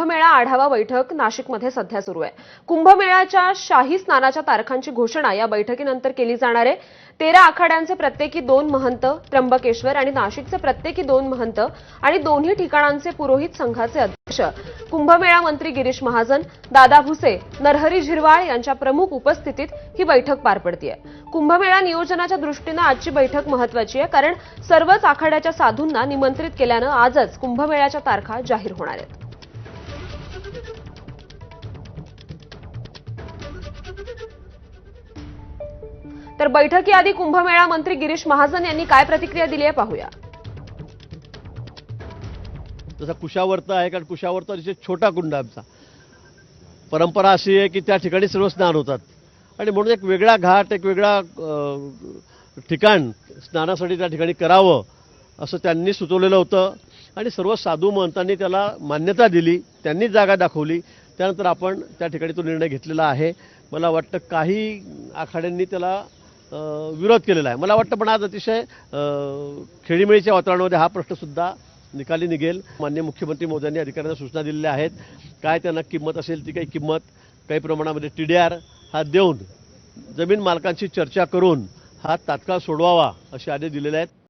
कुंभमेळा आढावा बैठक नाशिकमध्ये सध्या सुरू आहे. कुंभमेळ्याच्या शाही स्नानाच्या तारखांची घोषणा या बैठकीनंतर केली जाणार आहे. तेरा आखाड्यांचे प्रत्येकी दोन महंत त्र्यंबकेश्वर आणि नाशिकचे प्रत्येकी दोन महंत आणि दोन्ही ठिकाणांचे पुरोहित संघाचे अध्यक्ष. कुंभमेळा मंत्री गिरीश महाजन दादा भुसे नरहरी झिरवाळ यांच्या प्रमुख उपस्थितीत ही बैठक पार पडतीय. कुंभमेळा नियोजनाच्या दृष्टीनं आजची बैठक महत्वाची आहे कारण सर्वच आखाड्याच्या साधूंना निमंत्रित केल्यानं आजच कुंभमेळ्याच्या तारखा जाहीर होणार आहेत. तर बैठकीआधी कुंभमेळा मंत्री गिरीश महाजन यांनी काय प्रतिक्रिया दिली आहे पाहूया. जसा कुशावर्त आहे कारण कुशावर्त अतिशय छोटा कुंड आमचा. परंपरा अशी आहे की त्या ठिकाणी सर्व स्नान होतात. आणि म्हणून एक वेगळा घाट एक वेगळा ठिकाण स्नानासाठी त्या ठिकाणी करावं असं त्यांनी सुचवलेलं होतं. आणि सर्व साधू महंतांनी त्याला मान्यता दिली त्यांनी जागा दाखवली. त्यानंतर आपण त्या ठिकाणी तो निर्णय घेतलेला आहे. मला वाटतं काही आखाड्यांनी त्याला विरोध केलेला आहे. मला वाटतं पण आज अतिशय खेळीमेळीच्या वातावरणामध्ये हा प्रश्नसुद्धा निकाली निघेल. मान्य मुख्यमंत्री मोदयांनी अधिकाऱ्यांना सूचना दिलेल्या आहेत. काय त्यांना किंमत असेल ती काही किंमत काही प्रमाणामध्ये टी डी आर हा देऊन जमीन मालकांशी चर्चा करून हा तात्काळ सोडवावा असे आदेश दिलेले आहेत.